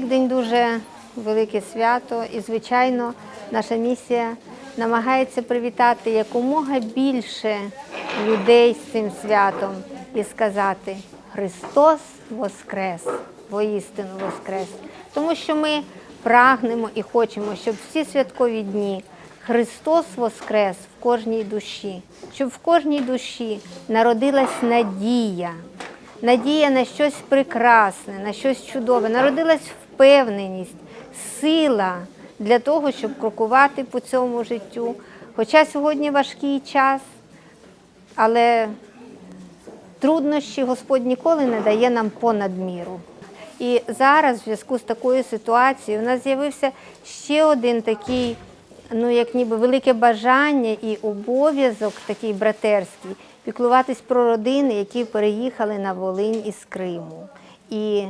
Великдень дуже велике свято, і, звичайно, наша місія намагається привітати якомога більше людей з цим святом і сказати Христос Воскрес, воістину Воскрес. Тому що ми прагнемо і хочемо, щоб всі святкові дні Христос Воскрес в кожній душі, щоб в кожній душі народилась надія, надія на щось прекрасне, на щось чудове, народилась впевненість, сила для того, щоб крокувати по цьому життю. Хоча сьогодні важкий час, але труднощі Господь ніколи не дає нам понад міру. І зараз, в зв'язку з такою ситуацією, у нас з'явився ще один такий, ну як ніби велике бажання і обов'язок такий братерський піклуватись про родини, які переїхали на Волинь із Криму. І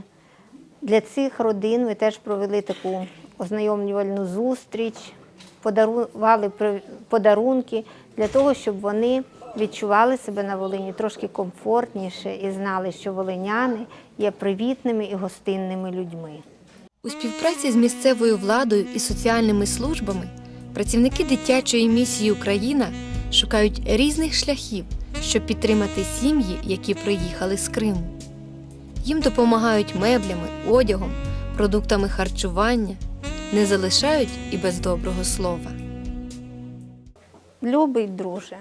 для цих родин ми теж провели таку ознайомлювальну зустріч, подарували подарунки для того, щоб вони відчували себе на Волині трошки комфортніше і знали, що волиняни є привітними і гостинними людьми. У співпраці з місцевою владою і соціальними службами працівники дитячої місії Україна шукають різних шляхів, щоб підтримати сім'ї, які приїхали з Криму. Їм допомагають меблями, одягом, продуктами харчування, не залишають і без доброго слова. Любий друже,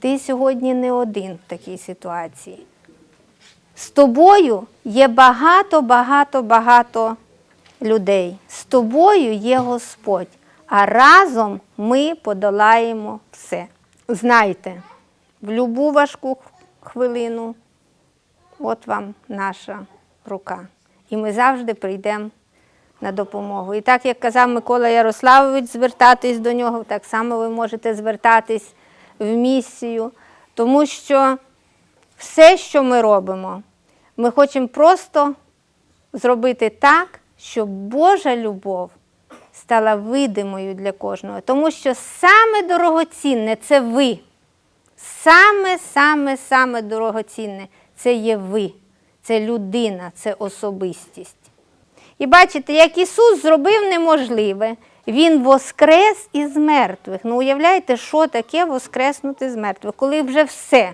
ти сьогодні не один в такій ситуації. З тобою є багато, багато, багато людей. З тобою є Господь, а разом ми подолаємо все. Знайте, в будь-яку важку хвилину, от вам наша рука. І ми завжди прийдемо на допомогу. І так, як казав Микола Ярославович, звертатись до нього, так само ви можете звертатись в місію, тому що все, що ми робимо, ми хочемо просто зробити так, щоб Божа любов стала видимою для кожного. Тому що саме дорогоцінне це ви. Саме, саме, саме дорогоцінне це є ви, це людина, це особистість. І бачите, як Ісус зробив неможливе, Він воскрес із мертвих. Ну, уявляєте, що таке воскреснути з мертвих, коли вже все.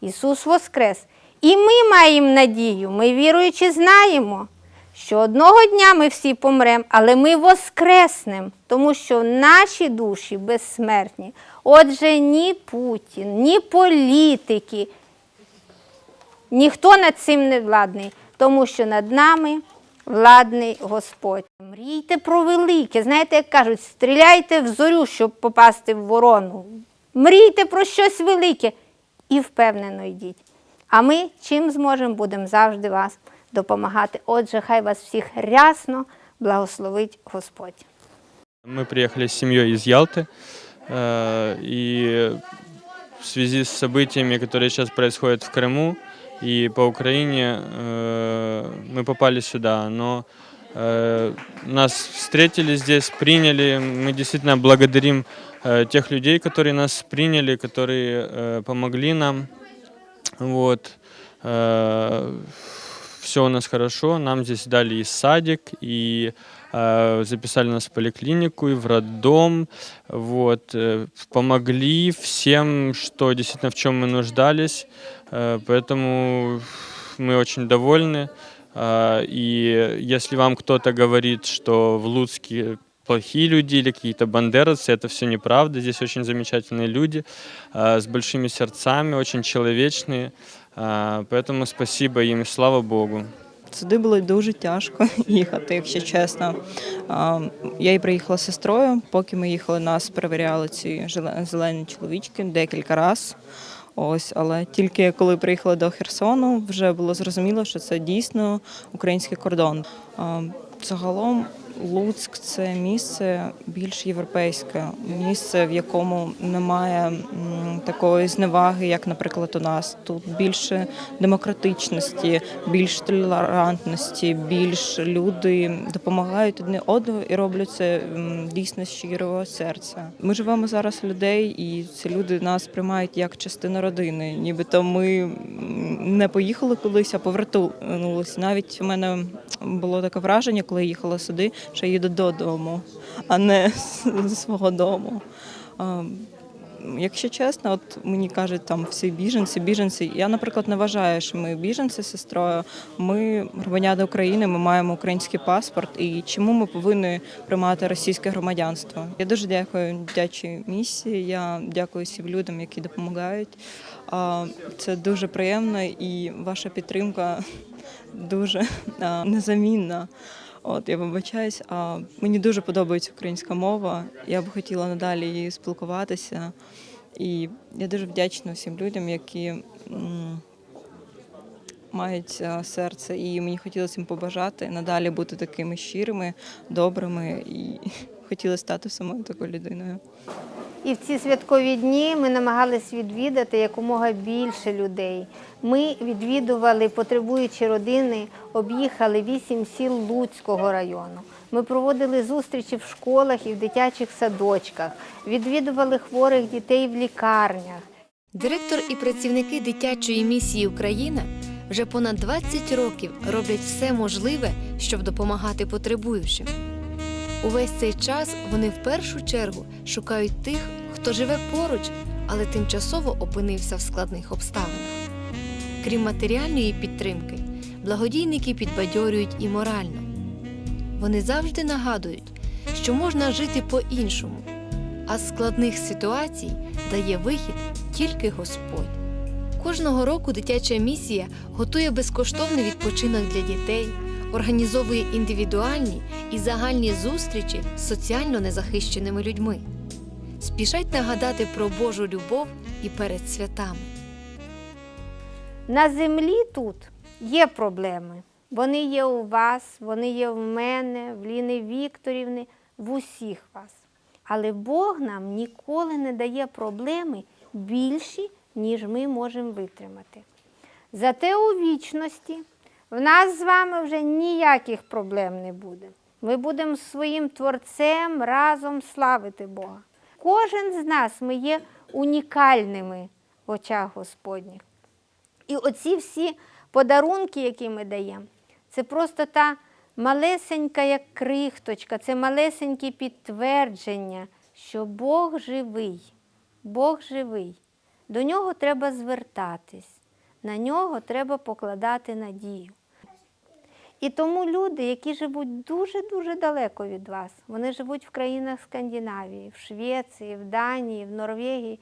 Ісус воскрес. І ми маємо надію, ми віруючи, знаємо, що одного дня ми всі помремо, але ми воскреснемо, тому що наші душі безсмертні. Отже, ні Путін, ні політики, ніхто над цим не владний, тому що над нами владний Господь. Мрійте про велике. Знаєте, як кажуть, стріляйте в зорю, щоб попасти в ворону. Мрійте про щось велике і впевнено йдіть. А ми чим зможемо, будемо завжди вас допомагати. Отже, хай вас всіх рясно благословить Господь. Мы приехали с семьей из Ялты, э, и в связи с событиями, которые сейчас происходят в Крыму и по Украине, э, мы попали сюда. Но э, нас встретили здесь, приняли. Мы действительно благодарим э, тех людей, которые нас приняли, которые э, помогли нам. Вот. Все у нас хорошо. Нам здесь дали и садик, и э, записали нас в поликлинику, и в роддом. Вот. э, Помогли всем, что действительно в чем мы нуждались. Э, Поэтому мы очень довольны. А, И если вам кто-то говорит, что в Луцке плохие люди или какие-то бандеровцы, это все неправда. Здесь очень замечательные люди а, с большими сердцами, очень человечные. А, Поэтому спасибо им и слава Богу. Сюди було дуже тяжко їхати, якщо чесно. Я і приїхала з сестрою. Поки ми їхали, нас перевіряли ці зелені чоловічки декілька разів. Ось, але тільки коли приїхали до Херсону, вже було зрозуміло, що це дійсно український кордон. Загалом Луцьк це місце більш європейське, місце, в якому немає такої зневаги, як, наприклад, у нас. Тут більше демократичності, більш толерантності, більш люди допомагають одне одному і роблять це дійсно щирого серця. Ми живемо зараз людей, і ці люди нас приймають як частину родини. Нібито ми не поїхали кудись, а повернулися. Навіть у мене було таке враження, коли я їхала сюди, що їду додому, а не з свого дому. Якщо чесно, от мені кажуть, там всі біженці, біженці. Я, наприклад, не вважаю, що ми біженці з сестрою. Ми громадяни України, ми маємо український паспорт. І чому ми повинні приймати російське громадянство? Я дуже дякую дячій місії. Я дякую всім людям, які допомагають. Це дуже приємно, і ваша підтримка дуже незамінна. От я вибачаюсь, а мені дуже подобається українська мова. Я б хотіла надалі її спілкуватися. І я дуже вдячна всім людям, які м, мають а, серце, і мені хотілося їм побажати надалі бути такими щирими, добрими і хотіла стати самою такою людиною. І в ці святкові дні ми намагались відвідати якомога більше людей. Ми відвідували потребуючі родини, об'їхали вісім сіл Луцького району. Ми проводили зустрічі в школах і в дитячих садочках, відвідували хворих дітей в лікарнях. Директор і працівники дитячої місії Україна вже понад 20 років роблять все можливе, щоб допомагати потребуючим. Увесь цей час вони в першу чергу шукають тих, хто живе поруч, але тимчасово опинився в складних обставинах. Крім матеріальної підтримки, благодійники підбадьорюють і морально. Вони завжди нагадують, що можна жити по-іншому, а з складних ситуацій дає вихід тільки Господь. Кожного року дитяча місія готує безкоштовний відпочинок для дітей, організовує індивідуальні і загальні зустрічі з соціально незахищеними людьми. Спішать нагадати про Божу любов і перед святами. На землі тут є проблеми. Вони є у вас, вони є в мене, в Ліни Вікторівни, в усіх вас. Але Бог нам ніколи не дає проблеми більші, ніж ми можемо витримати. Зате у вічності в нас з вами вже ніяких проблем не буде. Ми будемо своїм Творцем разом славити Бога. Кожен з нас ми є унікальними в очах Господніх. І оці всі подарунки, які ми даємо, це просто та малесенька, як крихточка, це малесеньке підтвердження, що Бог живий. Бог живий. До нього треба звертатись, на нього треба покладати надію. І тому люди, які живуть дуже-дуже далеко від вас, вони живуть в країнах Скандинавії, в Швеції, в Данії, в Норвегії.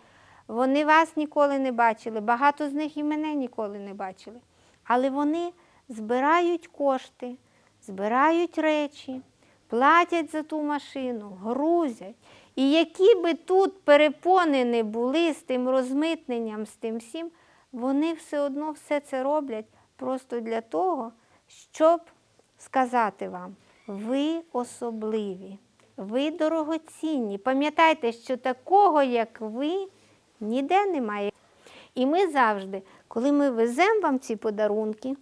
Вони вас ніколи не бачили, багато з них і мене ніколи не бачили. Але вони збирають кошти, збирають речі, платять за ту машину, грузять. І які би тут перепони не були з тим розмитненням, з тим всім, вони все одно все це роблять просто для того, щоб сказати вам, ви особливі, ви дорогоцінні. Пам'ятайте, що такого, як ви, ніде немає. І ми завжди, коли ми веземо вам ці подарунки,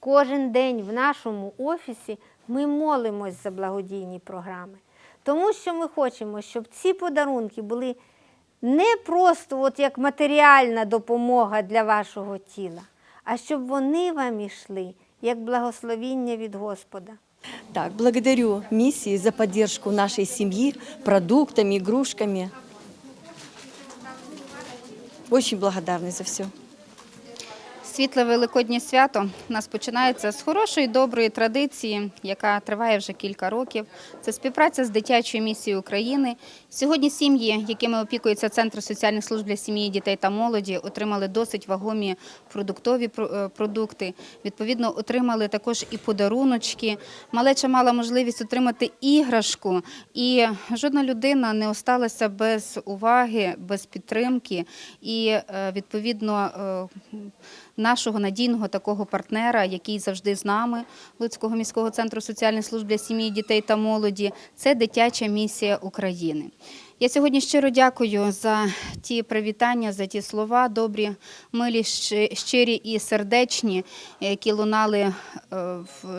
кожен день в нашому офісі ми молимось за благодійні програми. Тому що ми хочемо, щоб ці подарунки були не просто от як матеріальна допомога для вашого тіла, а щоб вони вам ішли як благословіння від Господа. Так, благодарю миссии за поддержку нашей семьи продуктами, игрушками. Очень благодарны за все. Світле Великоднє свято у нас починається з хорошої, доброї традиції, яка триває вже кілька років. Це співпраця з дитячою місією України. Сьогодні сім'ї, якими опікується Центр соціальних служб для сім'ї, дітей та молоді, отримали досить вагомі продуктові е, продукти. Відповідно, отримали також і подаруночки. Малеча мала можливість отримати іграшку, і жодна людина не осталася без уваги, без підтримки. І е, відповідно. Нашого надійного такого партнера, який завжди з нами, Луцького міського центру соціальних служб для сім'ї, дітей та молоді. Це дитяча місія України. Я сьогодні щиро дякую за ті привітання, за ті слова добрі, милі, щирі і сердечні, які лунали е,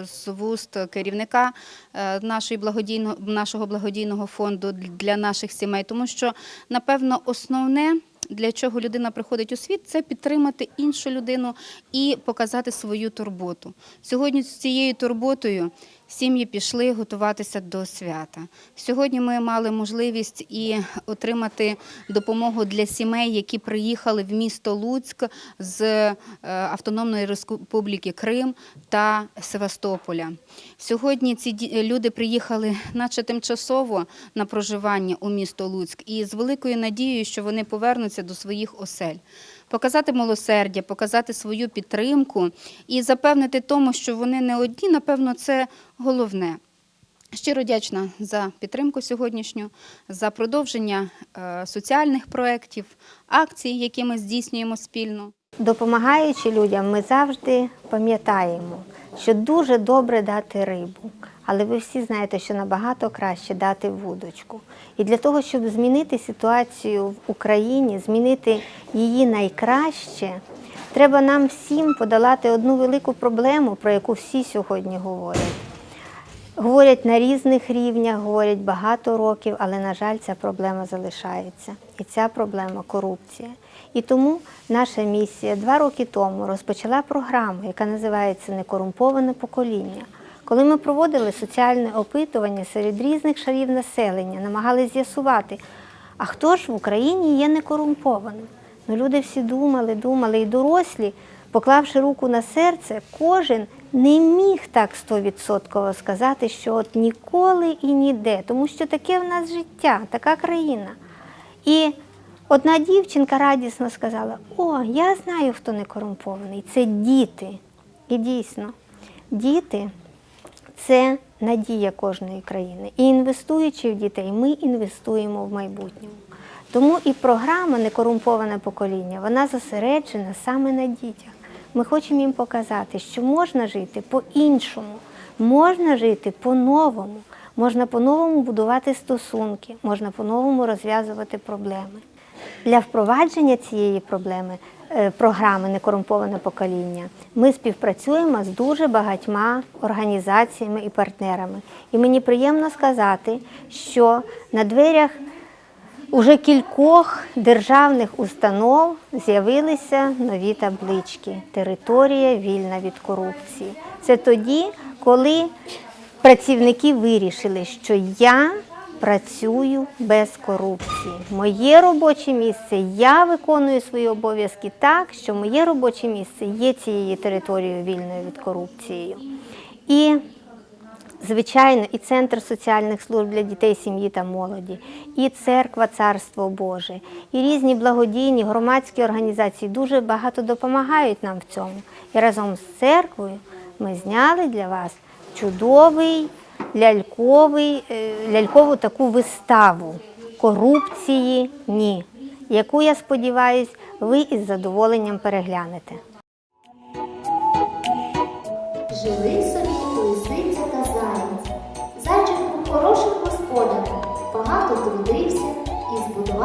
з вуст керівника е, нашої благодійно, нашого благодійного фонду для наших сімей. Тому що, напевно, основне. Для чого людина приходить у світ, це підтримати іншу людину і показати свою турботу. Сьогодні з цією турботою сім'ї пішли готуватися до свята. Сьогодні ми мали можливість і отримати допомогу для сімей, які приїхали в місто Луцьк з е, Автономної Республіки Крим та Севастополя. Сьогодні ці люди приїхали, наче тимчасово на проживання у місто Луцьк, і з великою надією, що вони повернуться до своїх осель. Показати милосердя, показати свою підтримку і запевнити тому, що вони не одні, напевно, це головне. Щиро вдячна за підтримку сьогоднішню, за продовження е, соціальних проєктів, акцій, які ми здійснюємо спільно. Допомагаючи людям, ми завжди пам'ятаємо, що дуже добре дати рибу, але ви всі знаєте, що набагато краще дати вудочку. І для того, щоб змінити ситуацію в Україні, змінити її найкраще, треба нам всім подолати одну велику проблему, про яку всі сьогодні говорять. Говорять на різних рівнях, говорять багато років, але, на жаль, ця проблема залишається. І ця проблема корупція. І тому наша місія два роки тому розпочала програму, яка називається Некорумповане покоління. Коли ми проводили соціальне опитування серед різних шарів населення, намагалися з'ясувати, а хто ж в Україні є некорумпованим? Ну, люди всі думали, думали, і дорослі, поклавши руку на серце, кожен не міг так стовідсотково сказати, що от ніколи і ніде, тому що таке в нас життя, така країна. І одна дівчинка радісно сказала: О, я знаю, хто не корумпований. Це діти. І дійсно, діти це надія кожної країни. І інвестуючи в дітей, ми інвестуємо в майбутньому. Тому і програма Некорумповане покоління вона зосереджена саме на дітях. Ми хочемо їм показати, що можна жити по-іншому, можна жити по-новому, можна по-новому будувати стосунки, можна по-новому розв'язувати проблеми. Для впровадження цієї проблеми е, програми Некорумповане покоління ми співпрацюємо з дуже багатьма організаціями і партнерами. І мені приємно сказати, що на дверях уже кількох державних установ з'явилися нові таблички Територія вільна від корупції. Це тоді, коли працівники вирішили, що я працюю без корупції. Моє робоче місце, я виконую свої обов'язки так, що моє робоче місце є цією територією вільною від корупції. І Звичайно, і Центр соціальних служб для дітей, сім'ї та молоді, і церква Царство Боже, і різні благодійні громадські організації дуже багато допомагають нам в цьому. І разом з церквою ми зняли для вас чудовий ляльковий, е, лялькову таку виставу корупції ні, яку я сподіваюся, ви із задоволенням переглянете. Жили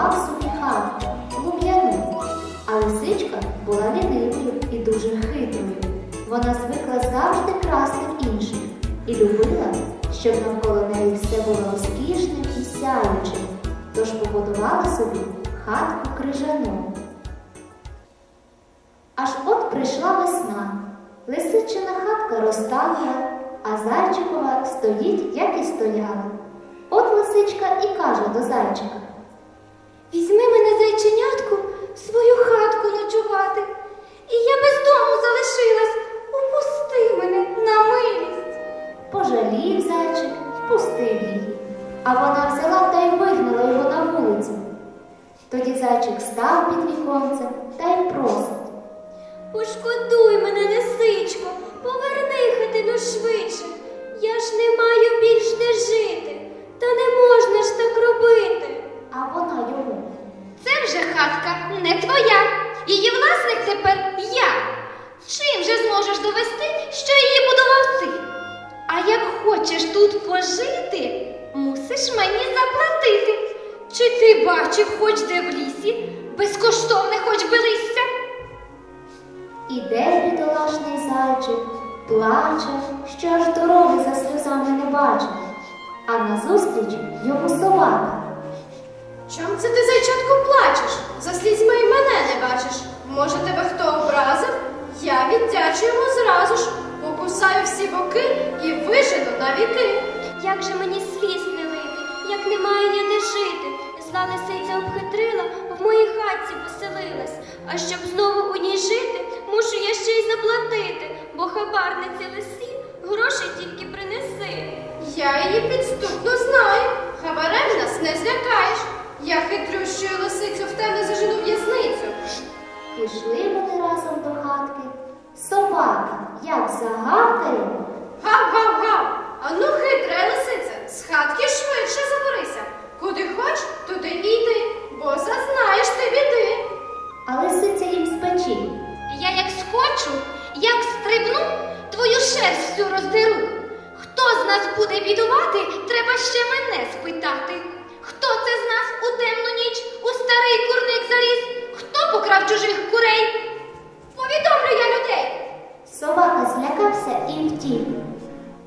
і собі хату, луб'яну. А лисичка була лінивою і дуже хитрою. Вона звикла завжди красти в інших і любила, щоб навколо неї все було розкішним і сяючим, тож побудувала собі хатку крижану. Аж от прийшла весна. Лисичина хатка розтанула, а зайчикова стоїть, як і стояла. От лисичка і каже до зайчика. Не бачить. А назустріч йому собака. Чом це ти, зайчатку, плачеш? За слізьми й мене не бачиш. Може, тебе хто образив? Я віддячу йому зразу ж, покусаю всі боки і вижену на віки. Як же мені сліз не лити, як немає я де жити. Зла лисиця обхитрила, в моїй хатці поселилась. А щоб знову у ній жити, мушу я ще й заплатити, бо хабарниці лисі грошей тільки принеси. Я її підступно знаю. Хабарем нас не злякаєш. Я хитрющою лисицю в тебе зажену в'язницю. Пішли вони разом до хатки. Собака, як загавкає, Гав-гав-гав! Ану хитре лисиця, з хатки швидше заберися. Куди хоч, туди і йди, бо зазнаєш ти біди. а лисиця їм з печі. Я як скочу, як стрибну, твою шерсть всю роздеру. Хто з нас буде бідувати, треба ще мене спитати. Хто це з нас у темну ніч у старий курник заліз? Хто покрав чужих курей? Повідомлю я людей. Собака злякався і втік.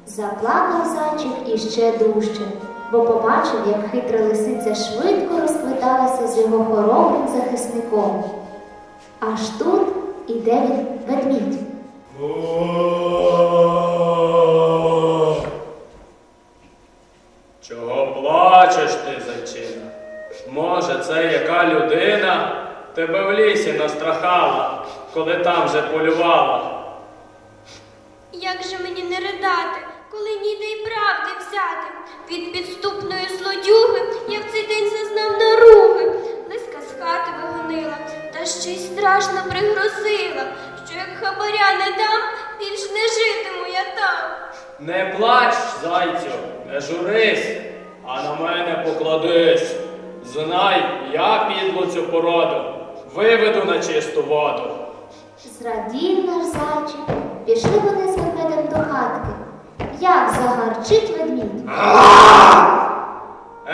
Заплакав зайчик іще дужче, бо побачив, як хитра лисиця швидко розквиталася з його хоробрим захисником. Аж тут іде він ведмідь. Чого плачеш ти, зайчина? Може, це яка людина тебе в лісі настрахала, коли там же полювала? Як же мені не ридати, коли ніде й правди взяти? Від підступної злодюги я в цей день зазнав наруги. Лиска з хати вигонила, та ще й страшно пригрозила, що як хабаря не дам, більш не житиму я там. Не плач, зайцю, не журись, а на мене покладись. Знай, я підлу цю породу, виведу на чисту воду. Зрадів наш зайчик, пішли вони з ведмедем до хатки. Як загарчить ведмідь.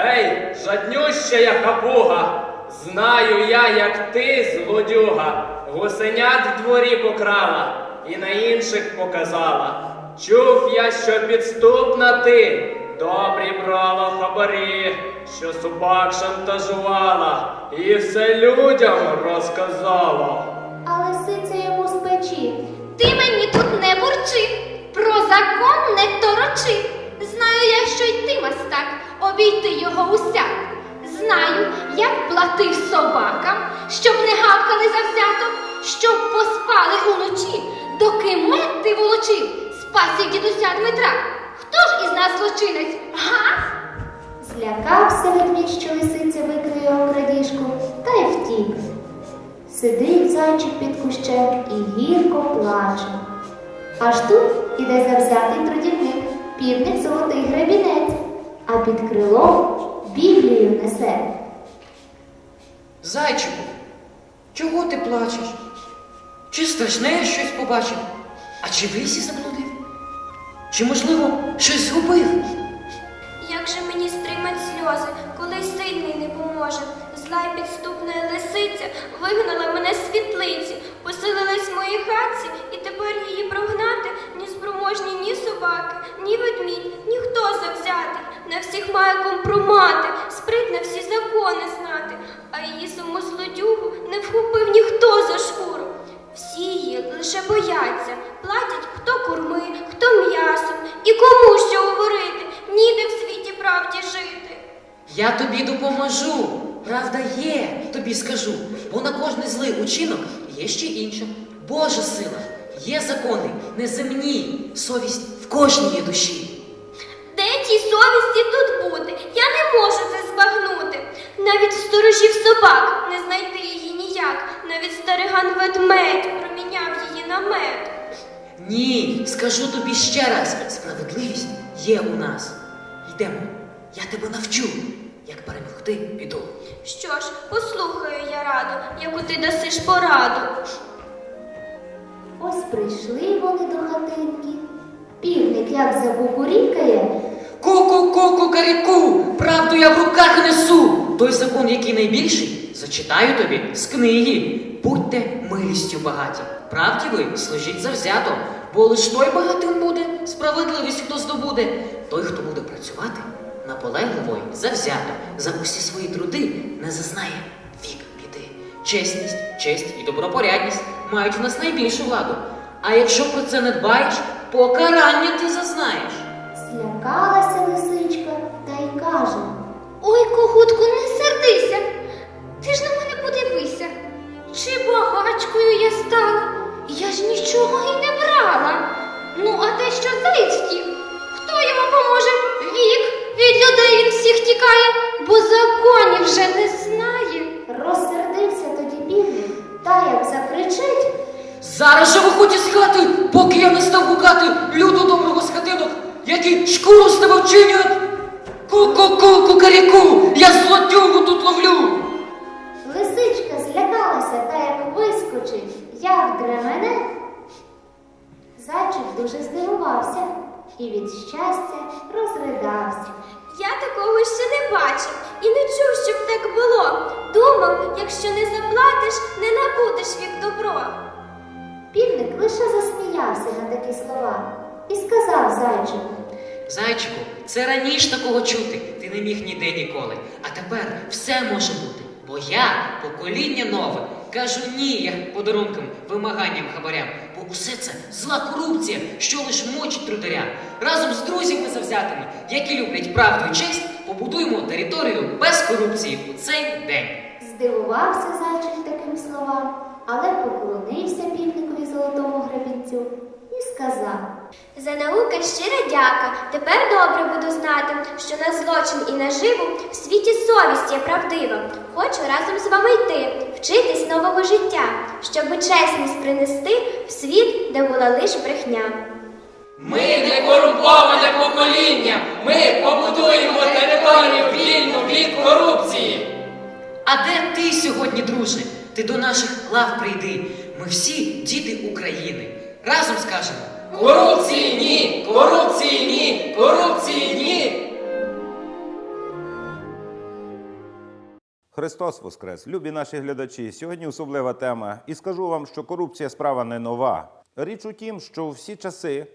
Ей, жаднюща я хапуга, знаю я, як ти, злодюга, гусенят в дворі покрала і на інших показала. Чув я, що підступна ти, добрі брала хабарі, що собак шантажувала і все людям розказала. А лисиця йому з печі. Ти мені тут не бурчи, про закон не торочи. Знаю я, що й ти мастак, обійти його усяк. Як платив собакам, щоб не гавкали завзято, щоб поспали уночі, доки мед ти волочив, спасів дідуся Дмитра. Хто ж із нас злочинець? Га? Злякався ведмідь, що лисиця викриє крадіжку, та й втік. Сидить зайчик під кущем і гірко плаче. Аж тут іде завзятий трудівник, півник золотий гребінець, а під крилом Біблію несе. Зайчику, чого ти плачеш? Чи страшне щось побачив? А чи в лісі заблудив? Чи, можливо, щось згубив? Як же мені стримать сльози, коли сильний не поможе? Зла й підступна лисиця вигнала мене з світлиці, поселилась в моїй хатці, і тепер її прогнати ні спроможні ні собаки, ні ведмідь, ніхто завзятий. На всіх має компромати, спритно всі закони знати, саму злодюгу не вхопив ніхто за шкуру. Всі її лише бояться, платять хто курми, хто м'ясом, і кому що говорити, ніде в світі правді жити. Я тобі допоможу. Правда є, тобі скажу, бо на кожний злий учинок є ще інша. Божа сила, є закони, неземні, совість в кожній душі. Де тій совісті тут бути? Я не можу це збагнути. Навіть в сторожів собак не знайти її ніяк. Навіть стариган ведмедь проміняв її на мед. Ні, скажу тобі ще раз, справедливість є у нас. Йдемо, я тебе навчу, як перемогти біду. Що ж, послухаю я раду, яку ти дасиш пораду. Ось прийшли вони до хатинки. Півник як закукурікає, Ку-ку, кукаріку, правду я в руках несу. Той закон, який найбільший, зачитаю тобі з книги. Будьте милістю багаті. Правді ви служіть завзято, бо лиш той багатим буде, справедливість хто здобуде. Той, хто буде працювати, наполегливо й завзято, за усі свої труди не зазнає вік біди. Чесність, честь і добропорядність мають в нас найбільшу владу. А якщо про це не дбаєш, покарання ти зазнаєш. Злякалася лисичка та й каже. Ой, когутку, не сердися. Ти ж на мене подивися. Чи багачкою я стала? Я ж нічого і не брала. Ну, а те, що заєць втік, хто йому поможе? Вік, від людей він всіх тікає, бо законів вже не знає. Розсердився тоді півник, та як закричить, Зараз же виходь із хати, поки я не став гукати люду доброго з хатинок, які шкуру з тебе вчинять. Ку-ку-ку, кукаріку, я злодюгу тут ловлю. лисичка злякалася та як вискочить, як дремене. Зайчик дуже здивувався і від щастя розридався. Я такого ще не бачив і не чув, щоб так було. Думав, якщо не заплатиш, не набудеш вік добро. Півник лише засміявся на такі слова і сказав зайчику. Зайчику, це раніше такого чути. Ти не міг ніде ніколи. А тепер все може бути. Бо я, покоління нове, кажу ні як подарункам, вимаганням хабарям. Бо усе це зла корупція, що лиш мочить трударя. Разом з друзями завзятими, які люблять правду і честь, побудуємо територію без корупції у цей день. Здивувався зайчик таким словам, але поклонився півникові золотому гребінцю і сказав. За науки щира дяка. Тепер добре буду знати, що на злочин і наживу в світі совість є правдива. Хочу разом з вами йти, вчитись нового життя, щоби чесність принести в світ, де була лиш брехня. Ми не корумповане покоління. Ми побудуємо територію вільну від корупції. А де ти сьогодні, друже? Ти до наших лав прийди. Ми всі діти України. Разом скажемо. Корупції ні! Корупції ні! Корупції ні! Христос Воскрес! Любі наші глядачі! Сьогодні особлива тема. І скажу вам, що корупція справа не нова. Річ у тім, що всі часи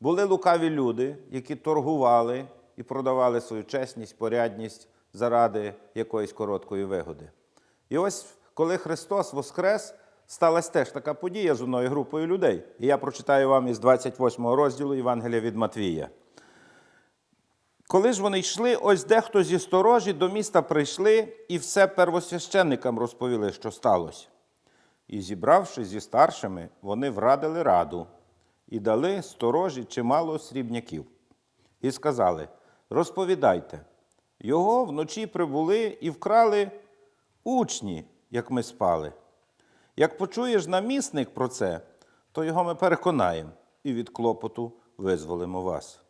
були лукаві люди, які торгували і продавали свою чесність, порядність заради якоїсь короткої вигоди. І ось коли Христос Воскрес, сталася теж така подія з одною групою людей. І я прочитаю вам із 28 розділу Євангелія від Матвія. Коли ж вони йшли, ось дехто зі сторожі до міста прийшли і все первосвященникам розповіли, що сталося. І, зібравши зі старшими, вони врадили раду і дали сторожі чимало срібняків. І сказали: розповідайте, його вночі прибули і вкрали учні, як ми спали. Як почуєш намісник про це, то його ми переконаємо і від клопоту визволимо вас.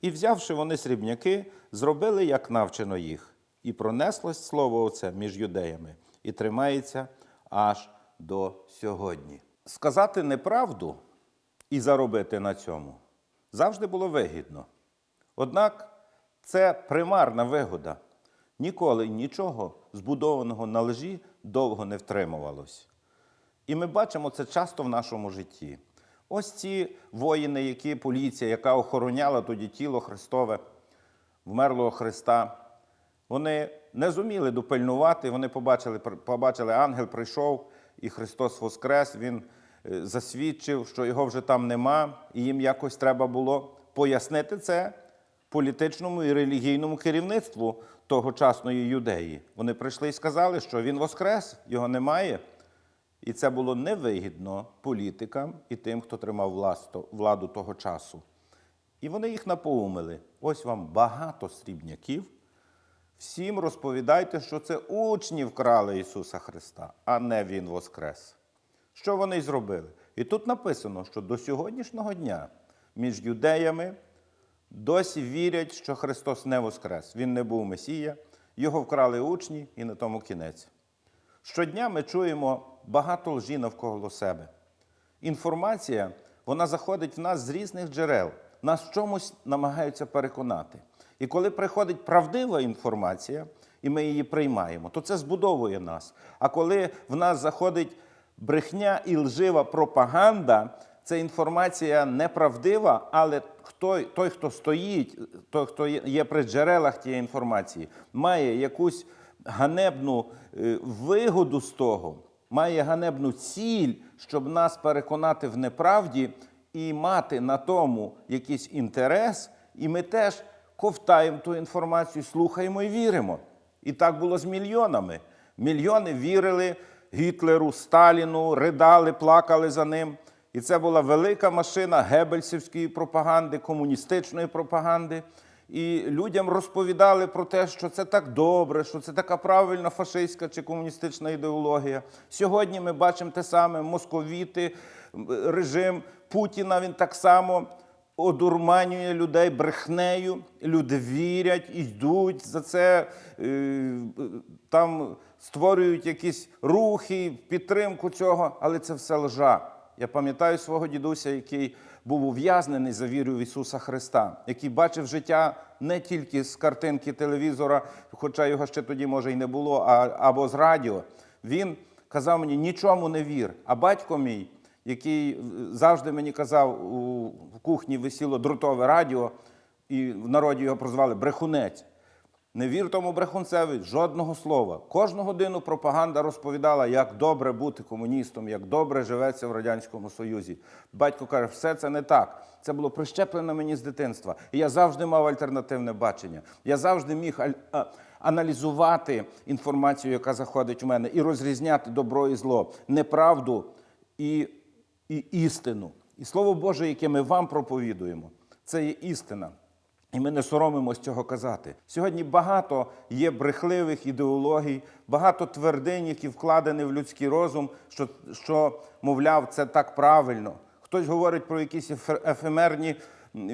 І, взявши вони срібняки, зробили, як навчено їх, і пронеслось слово оце між юдеями, і тримається аж до сьогодні. Сказати неправду і заробити на цьому завжди було вигідно. Однак це примарна вигода. Ніколи нічого збудованого на лжі довго не втримувалось. І ми бачимо це часто в нашому житті. Ось ці воїни, які поліція, яка охороняла тоді тіло Христове, вмерлого Христа, вони не зуміли допильнувати, вони побачили, побачили, ангел прийшов, і Христос Воскрес, Він е, засвідчив, що його вже там нема, і їм якось треба було пояснити це політичному і релігійному керівництву тогочасної юдеї. Вони прийшли і сказали, що він воскрес, його немає. І це було невигідно політикам і тим, хто тримав владу того часу. І вони їх напоумили. Ось вам багато срібняків. Всім розповідайте, що це учні вкрали Ісуса Христа, а не Він Воскрес. Що вони й зробили? І тут написано, що до сьогоднішнього дня між юдеями досі вірять, що Христос не Воскрес. Він не був Месія, його вкрали учні і на тому кінець. Щодня ми чуємо багато лжі навколо себе. Інформація вона заходить в нас з різних джерел, нас чомусь намагаються переконати. І коли приходить правдива інформація, і ми її приймаємо, то це збудовує нас. А коли в нас заходить брехня і лжива пропаганда, це інформація неправдива, але хто, той, хто стоїть, той, хто є- є при джерелах тієї інформації, має якусь ганебну е, вигоду з того, має ганебну ціль, щоб нас переконати в неправді і мати на тому якийсь інтерес, і ми теж ковтаємо ту інформацію, слухаємо і віримо. І так було з мільйонами. Мільйони вірили Гітлеру, Сталіну, ридали, плакали за ним. І це була велика машина гебельсівської пропаганди, комуністичної пропаганди. І людям розповідали про те, що це так добре, що це така правильна фашистська чи комуністична ідеологія. Сьогодні ми бачимо те саме: московіти, режим Путіна. Він так само одурманює людей брехнею. Люди вірять, йдуть за це, е, там створюють якісь рухи, підтримку цього, але це все лжа. Я пам'ятаю свого дідуся, який був ув'язнений за віру в Ісуса Христа, який бачив життя не тільки з картинки телевізора, хоча його ще тоді може й не було, а, або з радіо. Він казав мені нічому не вір. А батько мій, який завжди мені казав, у кухні висіло дротове радіо, і в народі його прозвали брехунець. Не вір тому брехунцеві жодного слова. Кожну годину пропаганда розповідала, як добре бути комуністом, як добре живеться в Радянському Союзі. Батько каже, все це не так. Це було прищеплено мені з дитинства. І я завжди мав альтернативне бачення. Я завжди міг аналізувати інформацію, яка заходить у мене, і розрізняти добро і зло, неправду і, і істину. І слово Боже, яке ми вам проповідуємо, це є істина. І ми не соромимось цього казати. Сьогодні багато є брехливих ідеологій, багато твердинь, які вкладені в людський розум, що, що мовляв, це так правильно. Хтось говорить про якісь ефе- ефемерні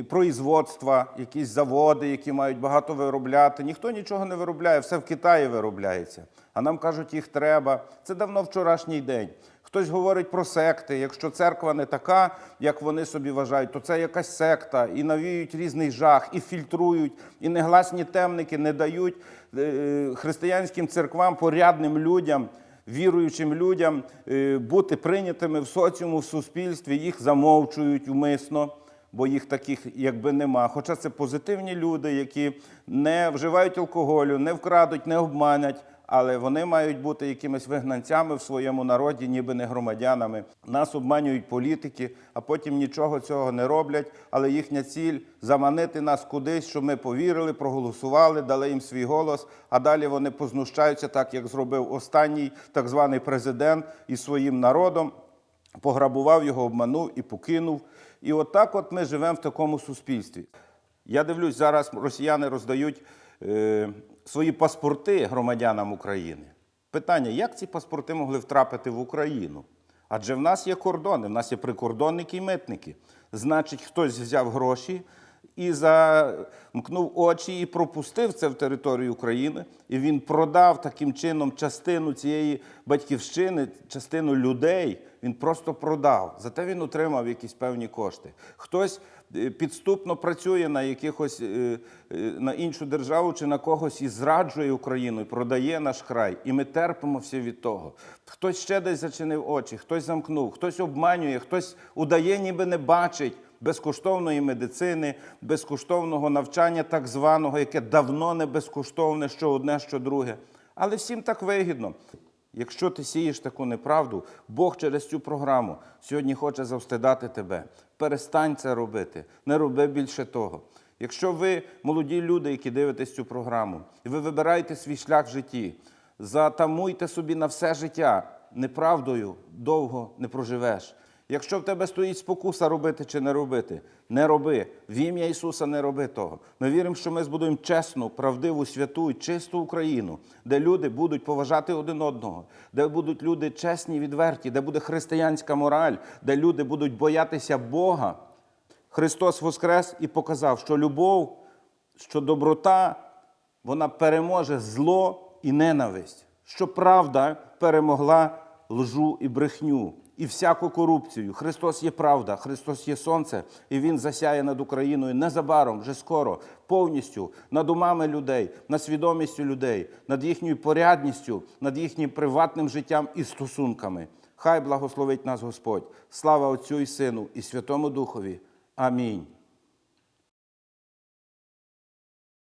производства, якісь заводи, які мають багато виробляти. Ніхто нічого не виробляє, все в Китаї виробляється. А нам кажуть, їх треба. Це давно вчорашній день. Хтось говорить про секти. Якщо церква не така, як вони собі вважають, то це якась секта, і навіють різний жах, і фільтрують, і негласні темники не дають е, християнським церквам, порядним людям, віруючим людям е, бути прийнятими в соціуму, в суспільстві. Їх замовчують умисно. Бо їх таких якби нема. Хоча це позитивні люди, які не вживають алкоголю, не вкрадуть, не обманять, але вони мають бути якимись вигнанцями в своєму народі, ніби не громадянами. Нас обманюють політики, а потім нічого цього не роблять. Але їхня ціль заманити нас кудись, щоб ми повірили, проголосували, дали їм свій голос. А далі вони познущаються, так як зробив останній так званий президент із своїм народом пограбував його, обманув і покинув. І отак от ми живемо в такому суспільстві. Я дивлюсь, зараз росіяни роздають е, свої паспорти громадянам України. Питання, як ці паспорти могли втрапити в Україну? Адже в нас є кордони, в нас є прикордонники і митники. Значить, хтось взяв гроші і замкнув очі і пропустив це в територію України, і він продав таким чином частину цієї батьківщини, частину людей. Він просто продав. Зате він отримав якісь певні кошти. Хтось е, підступно працює на якихось е, е, на іншу державу чи на когось і зраджує Україну, і продає наш край. І ми терпимо всі від того. Хтось ще десь зачинив очі, хтось замкнув, хтось обманює, хтось удає, ніби не бачить безкоштовної медицини, безкоштовного навчання, так званого, яке давно не безкоштовне, що одне, що друге. Але всім так вигідно. Якщо ти сієш таку неправду, Бог через цю програму сьогодні хоче завстидати тебе. Перестань це робити, не роби більше того. Якщо ви молоді люди, які дивитесь цю програму, і ви вибираєте свій шлях в житті, затамуйте собі на все життя. Неправдою довго не проживеш. Якщо в тебе стоїть спокуса робити чи не робити, не роби. В ім'я Ісуса не роби того. Ми віримо, що ми збудуємо чесну, правдиву, святу і чисту Україну, де люди будуть поважати один одного, де будуть люди чесні, відверті, де буде християнська мораль, де люди будуть боятися Бога. Христос воскрес і показав, що любов, що доброта, вона переможе зло і ненависть, що правда перемогла лжу і брехню. І всяку корупцію. Христос є правда, Христос є сонце, і Він засяє над Україною незабаром, вже скоро, повністю над умами людей, над свідомістю людей, над їхньою порядністю, над їхнім приватним життям і стосунками. Хай благословить нас Господь. Слава Отцю і Сину, і Святому Духові. Амінь.